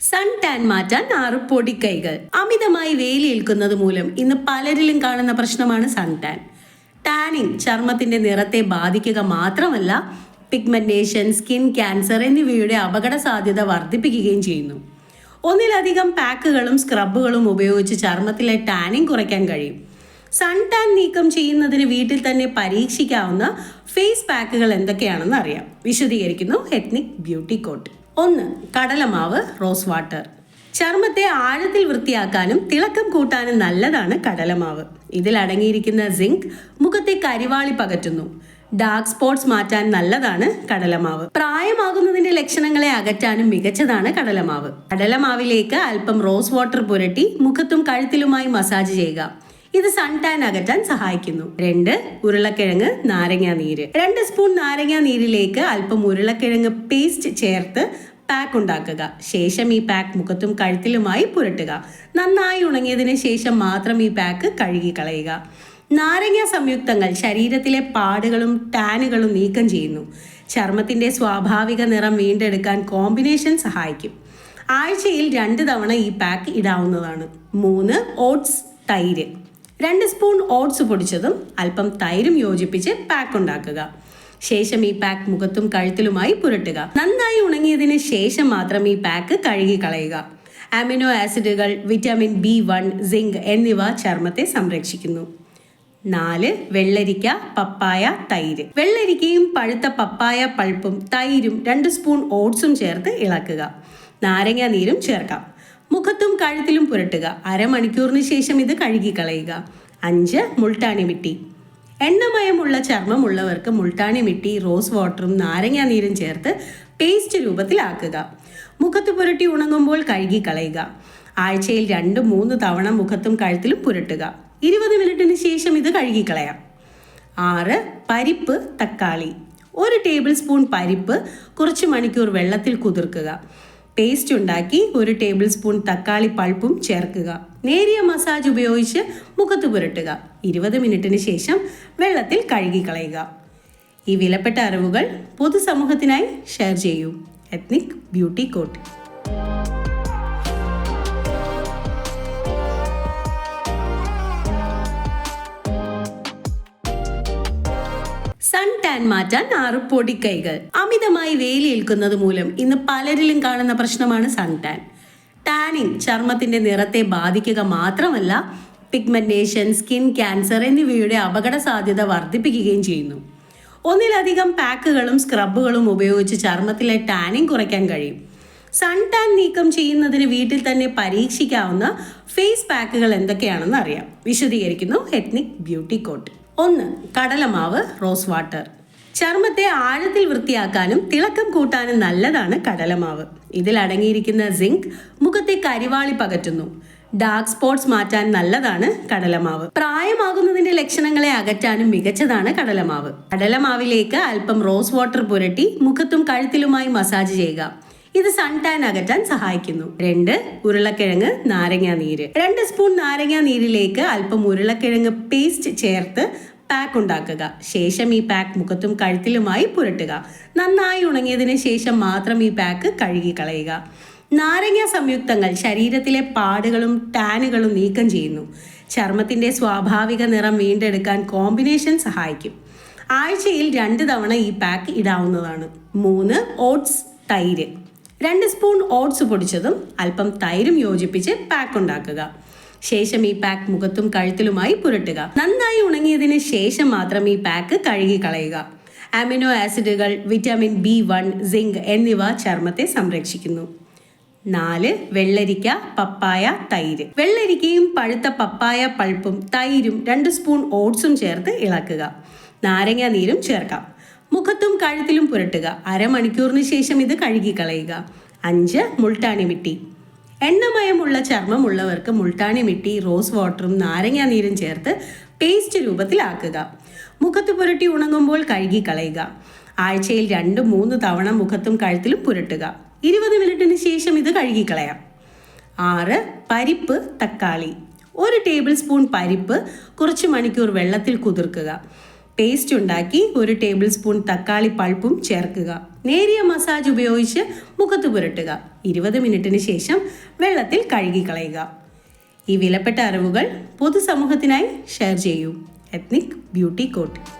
Sun tan മാറ്റാൻ ആറ് പൊടിക്കൈകൾ. അമിതമായി വെയിലേൽക്കുന്നത് മൂലം ഇന്ന് പലരിലും കാണുന്ന പ്രശ്നമാണ് സൺ ടാൻ. ടാനിങ് ചർമ്മത്തിന്റെ നിറത്തെ ബാധിക്കുക മാത്രമല്ല പിഗ്മെന്റേഷൻ സ്കിൻ ക്യാൻസർ എന്നിവയുടെ അപകട സാധ്യത വർദ്ധിപ്പിക്കുകയും ചെയ്യുന്നു. ഒന്നിലധികം പാക്കുകളും സ്ക്രബുകളും ഉപയോഗിച്ച് ചർമ്മത്തിലെ ടാനിങ് കുറയ്ക്കാൻ കഴിയും. സൺ ടാൻ നീക്കം ചെയ്യുന്നതിന് വീട്ടിൽ തന്നെ പരീക്ഷിക്കാവുന്ന ഫേസ് പാക്കുകൾ എന്തൊക്കെയാണെന്ന് അറിയാം. വിശദീകരിക്കുന്നു എത്നിക് ബ്യൂട്ടി കോട്ട്. ഒന്ന് കടലമാവ് റോസ് വാട്ടർ. ചർമ്മത്തെ ആഴത്തിൽ വൃത്തിയാക്കാനും തിളക്കം കൂട്ടാനും നല്ലതാണ് കടലമാവ്. ഇതിൽ അടങ്ങിയിരിക്കുന്ന സിങ്ക് മുഖത്തെ കരിവാളി പകറ്റുന്നു. ഡാർക്ക് സ്പോട്ട്സ് മാറ്റാൻ നല്ലതാണ് കടലമാവ്. പ്രായമാകുന്നതിന്റെ ലക്ഷണങ്ങളെ അകറ്റാനും മികച്ചതാണ് കടലമാവ്. കടലമാവിലേക്ക് അല്പം റോസ് വാട്ടർ പുരട്ടി മുഖത്തും കഴുത്തിലുമായി മസാജ് ചെയ്യുക. ഇത് സൺ ടാൻ അകറ്റാൻ സഹായിക്കുന്നു. രണ്ട് ഉരുളക്കിഴങ്ങ് നാരങ്ങാ നീര് രണ്ട് സ്പൂൺ നാരങ്ങാ നീരിലേക്ക് അല്പം ഉരുളക്കിഴങ്ങ് പേസ്റ്റ് ചേർത്ത് പാക്ക് ഉണ്ടാക്കുക. ശേഷം ഈ പാക്ക് മുഖത്തും കഴുത്തിലുമായി പുരട്ടുക. നന്നായി ഉണങ്ങിയതിന് ശേഷം മാത്രം ഈ പാക്ക് കഴുകി കളയുക നാരങ്ങ സംയുക്തങ്ങൾ ശരീരത്തിലെ പാടുകളും ടാനുകളും നീക്കം ചെയ്യുന്നു. ചർമ്മത്തിന്റെ സ്വാഭാവിക നിറം വീണ്ടെടുക്കാൻ കോമ്പിനേഷൻ സഹായിക്കും. ആഴ്ചയിൽ രണ്ട് തവണ ഈ പാക്ക് ഇടാവുന്നതാണ്. മൂന്ന് ഓട്സ് തൈര്. രണ്ട് സ്പൂൺ ഓട്സ് പൊടിച്ചതും അല്പം തൈരും യോജിപ്പിച്ച് പാക്ക് ഉണ്ടാക്കുക. ശേഷം ഈ പാക്ക് മുഖത്തും കഴുത്തിലുമായി പുരട്ടുക. നന്നായി ഉണങ്ങിയതിന് ശേഷം മാത്രം ഈ പാക്ക് കഴുകി കളയുക. അമിനോ ആസിഡുകൾ വിറ്റാമിൻ ബി വൺ സിങ്ക് എന്നിവ ചർമ്മത്തെ സംരക്ഷിക്കുന്നു. നാല് വെള്ളരിക്ക പപ്പായ തൈര്. വെള്ളരിക്കയും പഴുത്ത പപ്പായ പൾപ്പും തൈരും രണ്ട് സ്പൂൺ ഓട്സും ചേർത്ത് ഇളക്കുക. നാരങ്ങ നീരും ചേർക്കാം. മുഖത്തും കഴുത്തിലും പുരട്ടുക. അരമണിക്കൂറിന് ശേഷം ഇത് കഴുകി കളയുക. അഞ്ച് മുൾട്ടാണി മിട്ടി. എണ്ണമയമുള്ള ചർമ്മമുള്ളവർക്ക് മുൾട്ടാണി മിട്ടി റോസ് വാട്ടറും നാരങ്ങാ നീരും ചേർത്ത് പേസ്റ്റ് രൂപത്തിലാക്കുക. മുഖത്ത് പുരട്ടി ഉണങ്ങുമ്പോൾ കഴുകി കളയുക. ആഴ്ചയിൽ രണ്ട് മൂന്ന് തവണ മുഖത്തും കഴുത്തിലും പുരട്ടുക. ഇരുപത് മിനിറ്റിന് ശേഷം ഇത് കഴുകി കളയാം. ആറ് പരിപ്പ് തക്കാളി. ഒരു ടേബിൾ സ്പൂൺ പരിപ്പ് കുറച്ച് മണിക്കൂർ വെള്ളത്തിൽ കുതിർക്കുക. പേസ്റ്റ് ഉണ്ടാക്കി ഒരു ടേബിൾ സ്പൂൺ തക്കാളി പൾപ്പും ചേർക്കുക. നേരിയ മസാജ് ഉപയോഗിച്ച് മുഖത്ത് പുരട്ടുക. ഇരുപത് മിനിറ്റിന് ശേഷം വെള്ളത്തിൽ കഴുകിക്കളയുക. ഈ വിലപ്പെട്ട അറിവുകൾ പൊതുസമൂഹത്തിനായി ഷെയർ ചെയ്യൂ. Ethnic beauty coat sun tan മാറ്റാൻ ആറ് പൊടിക്കൈകൾ. അമിതമായി വെയിലേൽക്കുന്നത് മൂലം ഇന്ന് പലരിലും കാണുന്ന പ്രശ്നമാണ് സൺ ടാൻ ടാനിങ് ചർമ്മത്തിന്റെ നിറത്തെ ബാധിക്കുക മാത്രമല്ല പിഗ്മെന്റേഷൻ സ്കിൻ ക്യാൻസർ എന്നിവയുടെ അപകട സാധ്യത വർദ്ധിപ്പിക്കുകയും ചെയ്യുന്നു. ഒന്നിലധികം പാക്കുകളും സ്ക്രബുകളും ഉപയോഗിച്ച് ചർമ്മത്തിലെ ടാനിങ് കുറയ്ക്കാൻ കഴിയും. സൺ ടാൻ നീക്കം ചെയ്യുന്നതിന് വീട്ടിൽ തന്നെ പരീക്ഷിക്കാവുന്ന ഫേസ് പാക്കുകൾ എന്തൊക്കെയാണെന്ന് അറിയാം. വിശദീകരിക്കുന്നു എത്നിക് ബ്യൂട്ടി കോട്ട്. ഒന്ന് കടലമാവ് റോസ് വാട്ടർ. ചർമ്മത്തെ ആഴത്തിൽ വൃത്തിയാക്കാനും തിളക്കം കൂട്ടാനും നല്ലതാണ് കടലമാവ്. ഇതിൽ അടങ്ങിയിരിക്കുന്ന സിങ്ക് മുഖത്തെ കരിവാളി പകറ്റുന്നു. ഡാർക്ക് സ്പോട്ട്സ് മാറ്റാൻ നല്ലതാണ് കടലമാവ്. പ്രായമാകുന്നതിന്റെ ലക്ഷണങ്ങളെ അകറ്റാനും മികച്ചതാണ് കടലമാവ്. കടലമാവിലേക്ക് അല്പം റോസ് വാട്ടർ പുരട്ടി മുഖത്തും കഴുത്തിലുമായി മസാജ് ചെയ്യുക. ഇത് സൺ ടാൻ അകറ്റാൻ സഹായിക്കുന്നു. രണ്ട് ഉരുളക്കിഴങ്ങ് നാരങ്ങാ നീര് രണ്ട് സ്പൂൺ നാരങ്ങാ നീരിലേക്ക് അല്പം ഉരുളക്കിഴങ്ങ് പേസ്റ്റ് ചേർത്ത് പാക്ക് ഉണ്ടാക്കുക. ശേഷം ഈ പാക്ക് മുഖത്തും കഴുത്തിലുമായി പുരട്ടുക. നന്നായി ഉണങ്ങിയതിന് ശേഷം മാത്രം ഈ പാക്ക് കഴുകി കളയുക നാരങ്ങ സംയുക്തങ്ങൾ ശരീരത്തിലെ പാടുകളും ടാനുകളും നീക്കം ചെയ്യുന്നു. ചർമ്മത്തിന്റെ സ്വാഭാവിക നിറം വീണ്ടെടുക്കാൻ കോമ്പിനേഷൻ സഹായിക്കും. ആഴ്ചയിൽ രണ്ട് തവണ ഈ പാക്ക് ഇടാവുന്നതാണ്. മൂന്ന് ഓട്സ് തൈര്. രണ്ട് സ്പൂൺ ഓട്സ് പൊടിച്ചതും അല്പം തൈരും യോജിപ്പിച്ച് പാക്ക് ഉണ്ടാക്കുക. ശേഷം ഈ പാക്ക് മുഖത്തും കഴുത്തിലുമായി പുരട്ടുക. നന്നായി ഉണങ്ങിയതിന് ശേഷം മാത്രം ഈ പാക്ക് കഴുകി കളയുക. അമിനോ ആസിഡുകൾ വിറ്റാമിൻ ബി വൺ സിങ്ക് എന്നിവ ചർമ്മത്തെ സംരക്ഷിക്കുന്നു. നാല് വെള്ളരിക്ക പപ്പായ തൈര്. വെള്ളരിക്കയും പഴുത്ത പപ്പായ പൾപ്പും തൈരും രണ്ട് സ്പൂൺ ഓട്സും ചേർത്ത് ഇളക്കുക. നാരങ്ങ നീരും ചേർക്കാം. മുഖത്തും കഴുത്തിലും പുരട്ടുക. അരമണിക്കൂറിന് ശേഷം ഇത് കഴുകി കളയുക. അഞ്ച് മുൾട്ടാണി മിട്ടി. എണ്ണമയമുള്ള ചർമ്മമുള്ളവർക്ക് മുൾട്ടാണി മിട്ടി റോസ് വാട്ടറും നാരങ്ങാ നീരും ചേർത്ത് പേസ്റ്റ് രൂപത്തിലാക്കുക. മുഖത്ത് പുരട്ടി ഉണങ്ങുമ്പോൾ കഴുകി കളയുക. ആഴ്ചയിൽ രണ്ട് മൂന്ന് തവണ മുഖത്തും കഴുത്തിലും പുരട്ടുക. ഇരുപത് മിനിറ്റിന് ശേഷം ഇത് കഴുകി കളയാം. ആറ് പരിപ്പ് തക്കാളി. ഒരു ടേബിൾ സ്പൂൺ പരിപ്പ് കുറച്ച് മണിക്കൂർ വെള്ളത്തിൽ കുതിർക്കുക. പേസ്റ്റ് ഉണ്ടാക്കി ഒരു ടേബിൾ സ്പൂൺ തക്കാളി പൾപ്പും ചേർക്കുക. നേരിയ മസാജ് ഉപയോഗിച്ച് മുഖത്ത് പുരട്ടുക. ഇരുപത് മിനിറ്റിന് ശേഷം വെള്ളത്തിൽ കഴുകിക്കളയുക. ഈ വിലപ്പെട്ട അറിവുകൾ പൊതുസമൂഹത്തിനായി ഷെയർ ചെയ്യൂ. Ethnic beauty coat.